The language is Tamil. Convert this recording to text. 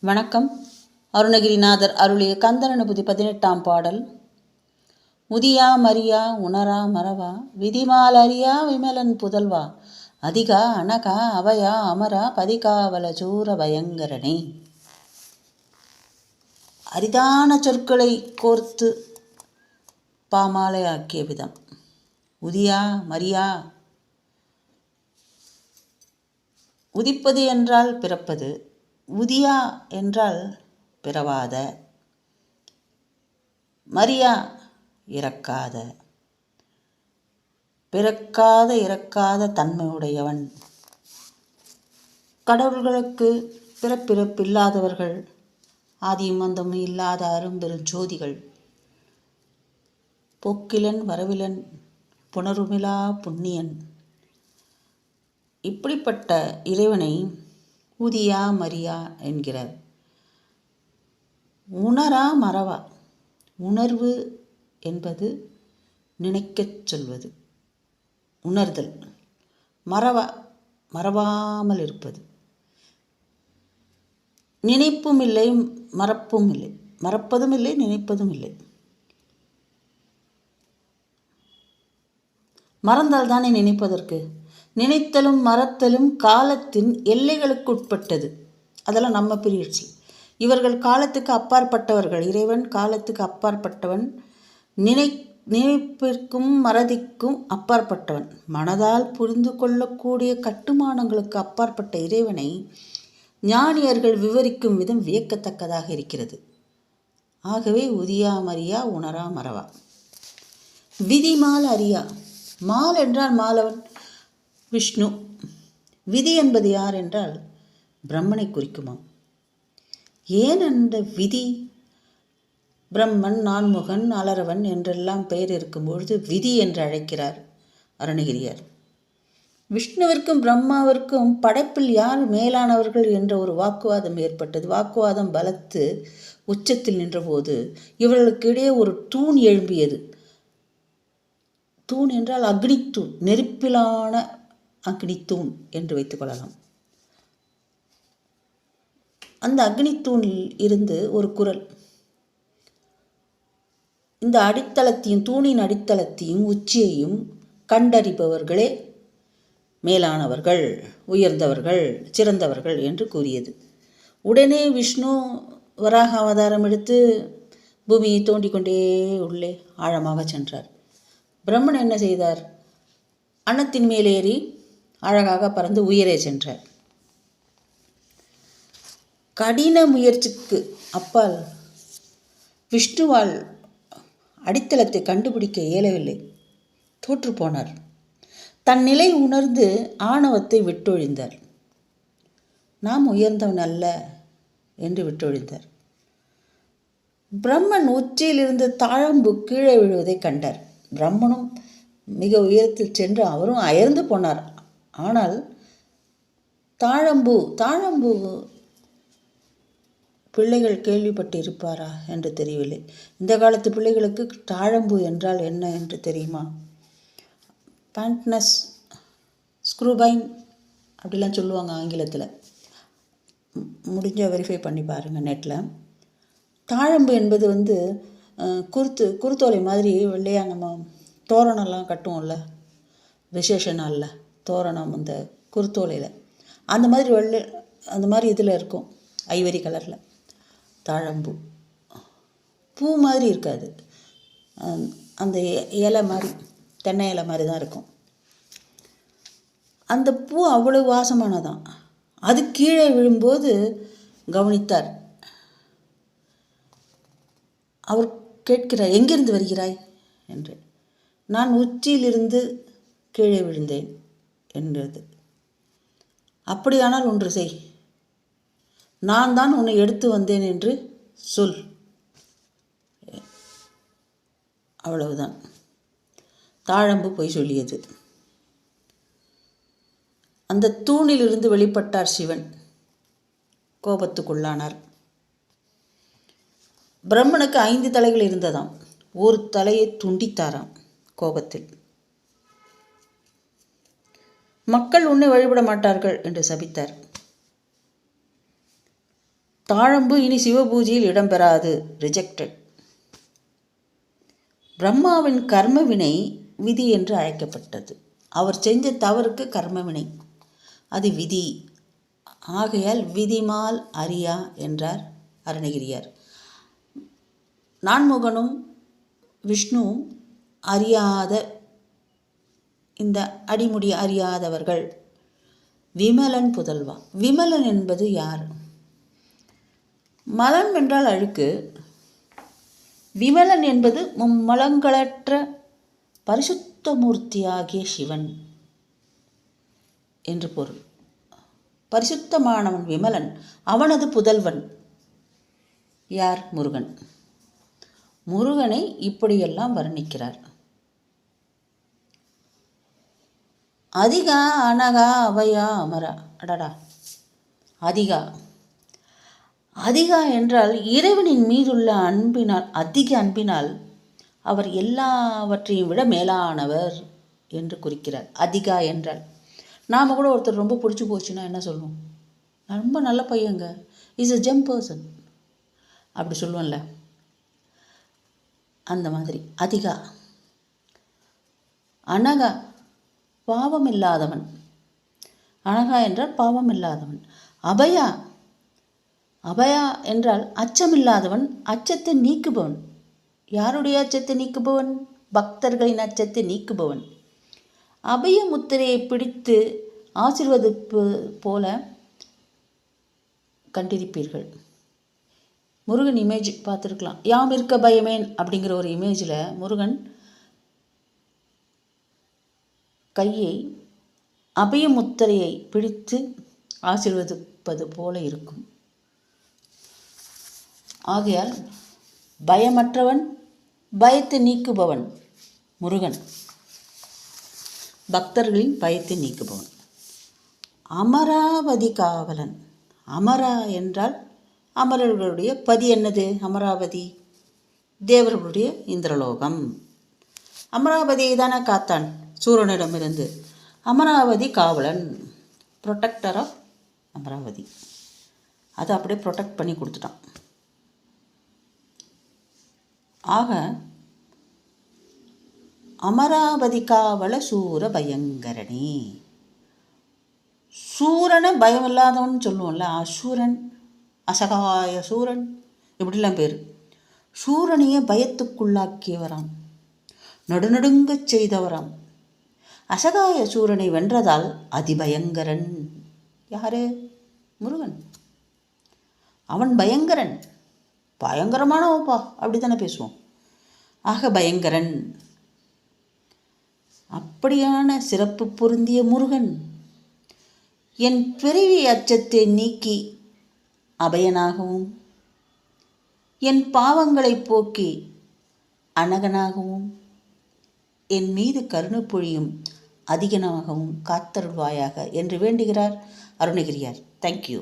வணக்கம். அருணகிரிநாதர் அருளிய கந்தனனுபதி பதினெட்டாம் பாடல். முதியா மரியா உணரா மறவா விதிமால் அறியா விமலன் புதல்வா அதிகா அனகா அவயா அமரா பதிகாவல சூர பயங்கரனே. அரிதான சொற்களை கோர்த்து பாமாலை ஆக்கிய விதம். உதியா மரியா. உதிப்பது என்றால் பிறப்பது. உதியா என்றால் பிறவாத. மரியா இறக்காத. பிறக்காத இறக்காத தன்மையுடையவன். கடவுள்களுக்கு பிறப்பிறப்பில்லாதவர்கள் ஆதியும் அந்தமும் இல்லாத அரும்பெரும் ஜோதிகள். போக்கிலன் வரவிலன் புனருமிலா புண்ணியன். இப்படிப்பட்ட இறைவனை ஊதியா மரியா என்கிறார். உணரா மறவா? உணர்வு என்பது நினைக்கச் சொல்வது. உணர்தல். மறவா மறவாமல் இருப்பது. நினைப்பும் இல்லை மறப்பும் இல்லை. மறப்பதும் இல்லை நினைப்பதும் இல்லை. மறந்தால் தானே நினைப்பதற்கு? நினைத்தலும் மறத்தலும் காலத்தின் எல்லைகளுக்குட்பட்டது. அதெல்லாம் நம்ம பிரியிடுச்சு இவர்கள் காலத்துக்கு அப்பாற்பட்டவர்கள். இறைவன் காலத்துக்கு அப்பாற்பட்டவன். நினை நினைப்பிற்கும் மறதிக்கும் அப்பாற்பட்டவன். மனதால் புரிந்து கொள்ளக்கூடிய கட்டுமானங்களுக்கு அப்பாற்பட்ட இறைவனை ஞானியர்கள் விவரிக்கும் விதம் வியக்கத்தக்கதாக இருக்கிறது. ஆகவே உதியா மரியா உணரா மறவா. விதிமால் அறியா. மால் என்றால் மாலவன். விஷ்ணு. விதி என்பது யார் என்றால் பிரம்மனை குறிக்குமாம் ஏன் அந்த விதி? பிரம்மன் நான்முகன் அலரவன் என்றெல்லாம் பெயர் இருக்கும் பொழுது விதி என்று அழைக்கிறார் அருணகிரியார். விஷ்ணுவிற்கும் பிரம்மாவிற்கும் படைப்பில் யார் மேலானவர்கள் என்ற ஒரு வாக்குவாதம் ஏற்பட்டது. வாக்குவாதம் பலத்து உச்சத்தில் நின்றபோது இவர்களுக்கு இடையே ஒரு தூண் எழும்பியது. தூண் என்றால் அக்னித்தூண் நெருப்பிலான அக்னித்தூண் என்று வைத்துக்கொள்ளலாம். அந்த அக்னித்தூணில் இருந்து ஒரு குரல். இந்த அடித்தளத்தையும் தூணின் அடித்தளத்தையும் உச்சியையும் கண்டறிபவர்களே மேலானவர்கள் உயர்ந்தவர்கள் சிறந்தவர்கள் என்று கூறியது. உடனே விஷ்ணு வராக அவதாரம் எடுத்து பூமியை தோண்டிக் கொண்டே உள்ளே ஆழமாக சென்றார். பிரம்மன் என்ன செய்தார்? அன்னத்தின் மேலேறி அழகாக பறந்து உயரே சென்றார். கடின முயற்சிக்கு அப்பால் விஷ்ணுவால் அடித்தளத்தை கண்டுபிடிக்க இயலவில்லை. தோற்றுப்போனார் தன் நிலை உணர்ந்து ஆணவத்தை விட்டொழிந்தார். நாம் உயர்ந்தவன் அல்ல என்று விட்டொழிந்தார். பிரம்மன் உச்சியிலிருந்து தாழம்பு கீழே விழுவதை கண்டார். பிரம்மனும் மிக உயரத்தில் சென்று அவரும் அயர்ந்து போனார். ஆனால் தாழம்பூ தாழம்பூ பிள்ளைகள் கேள்விப்பட்டு இருப்பாரா என்று தெரியவில்லை. இந்த காலத்து பிள்ளைகளுக்கு தாழம்பூ என்றால் என்ன என்று தெரியுமா? பேண்ட்னஸ் ஸ்க்ரூபைன் அப்படிலாம் சொல்லுவாங்க ஆங்கிலத்தில். முடிஞ்ச வெரிஃபை பண்ணி பாருங்கள் நெட்டில் தாழம்பு என்பது வந்து குருத்து குருத்தோலை மாதிரி வெள்ளையாக நம்ம தோரணம்லாம் கட்டுவோம்ல விசேஷ நாளில். தோரணம் அந்த குருத்தோலையில். அந்த மாதிரி வெள்ளை அந்த மாதிரி இதில் இருக்கும் ஐவரி கலரில். தாழம்பூ. பூ மாதிரி இருக்காது. அந்த இலை மாதிரி தென்னை இலை மாதிரி தான் இருக்கும். அந்த பூ அவ்வளோ வாசமானதான். அது கீழே விழும்போது கவனித்தார். அவர் கேட்கிறார் எங்கிருந்து வருகிறாய்? என்று. நான் உச்சியிலிருந்து கீழே விழுந்தேன். என்றது. அப்படியானால் ஒன்று செய். நான் தான் உன்னை எடுத்து வந்தேன் என்று சொல். அவ்வளவுதான். தாழம்பு பொய் சொல்லியது. அந்த தூணிலிருந்து வெளிப்பட்டார் சிவன். கோபத்துக்குள்ளானார். பிரம்மனுக்கு ஐந்து தலைகள் இருந்ததாம். ஒரு தலையை துண்டித்தாராம் கோபத்தில். மக்கள் உன்னை வழிபட மாட்டார்கள் என்று சபித்தார். தாழம்பு இனி சிவபூஜையில் இடம்பெறாது ரிஜெக்டட் பிரம்மாவின் கர்மவினை விதி என்று அழைக்கப்பட்டது. அவர் செஞ்ச தவறுக்கு கர்மவினை. அது விதி. ஆகையால் விதிமால் அறியா என்றார் அருணகிரியார். நான்முகனும் விஷ்ணுவும் அறியாத இந்த அடிமுடி அறியாதவர்கள். விமலன் புதல்வா. விமலன் என்பது யார்? மலம் என்றால் அழுக்கு. விமலன் என்பது மும்மலங்களற்ற பரிசுத்த மூர்த்தியாகிய சிவன் என்று பொருள். பரிசுத்தமானவன் விமலன் அவனது புதல்வன் யார்? முருகன். முருகனை இப்படியெல்லாம் வர்ணிக்கிறார். அதிகா அனகா அவையா அமரா அடடா. அதிகா. அதிகா என்றால் இறைவனின் மீதுள்ள அன்பினால் அதிக அன்பினால் அவர் எல்லாவற்றையும் விட மேலானவர் என்று குறிக்கிறார். அதிகா என்றால். நாம் கூட ஒருத்தர் ரொம்ப பிடிச்சி போச்சுன்னா என்ன சொல்லுவோம்? ரொம்ப நல்ல பையங்க. இஸ் அ ஜெம் பர்சன் அப்படி சொல்லுவோம்ல. அந்த மாதிரி. அதிகா. அனகா. பாவம் இல்லாதவன் அனகா என்றால் பாவம் இல்லாதவன் அபயா அபயா என்றால் அச்சமில்லாதவன் அச்சத்தை நீக்குபவன். யாருடைய அச்சத்தை நீக்குபவன்? பக்தர்களின் அச்சத்தை நீக்குபவன். அபய முத்திரையை பிடித்து ஆசிர்வதிப்பு போல கண்டிருப்பீர்கள். முருகன் இமேஜ் பார்த்துருக்கலாம். யாம் இருக்க பயமேன் அப்படிங்கிற ஒரு இமேஜில் முருகன் கையை அபயமுத்திரையை பிடித்து ஆசீர்வதிப்பது போல இருக்கும். ஆகையால் பயமற்றவன் பயத்தை நீக்குபவன் முருகன். பக்தர்களின் பயத்தை நீக்குபவன். அமராவதி காவலன். அமரா என்றால் அமரர்களுடைய பதி என்னது? அமராவதி. தேவர்களுடைய இந்திரலோகம். அமராவதியை தானே காத்தான். சூரனிடமிருந்து. அமராவதி காவலன் ப்ரொட்டக்டர் ஆஃப் அமராவதி. அதை அப்படியே ப்ரொடெக்ட் பண்ணி கொடுத்துட்டான். ஆக அமராவதி காவல சூர பயங்கரணி சூரனை பயம் இல்லாதவன் சொல்லுவோம்ல அசூரன் அசகாய சூரன் இப்படிலாம் பேர். சூரனையே பயத்துக்குள்ளாக்கியவராம். நடுநடுங்கச் செய்தவராம். அசகாய சூரனை வென்றதால் அதிபயங்கரன். யாரு? முருகன். அவன் பயங்கரன். பயங்கரமானவப்பா அப்படி தானே பேசுவோம். ஆக பயங்கரன். அப்படியான சிறப்பு பொருந்திய முருகன். என் பிறவி அச்சத்தை நீக்கி அபயனாகவும் என் பாவங்களை போக்கி அனகனாகவும் என் மீது கருணை பொழியும் அதிகமாகவும் காத்தருள்வாயாக என்று வேண்டுகிறார் அருணகிரியார். தேங்க்யூ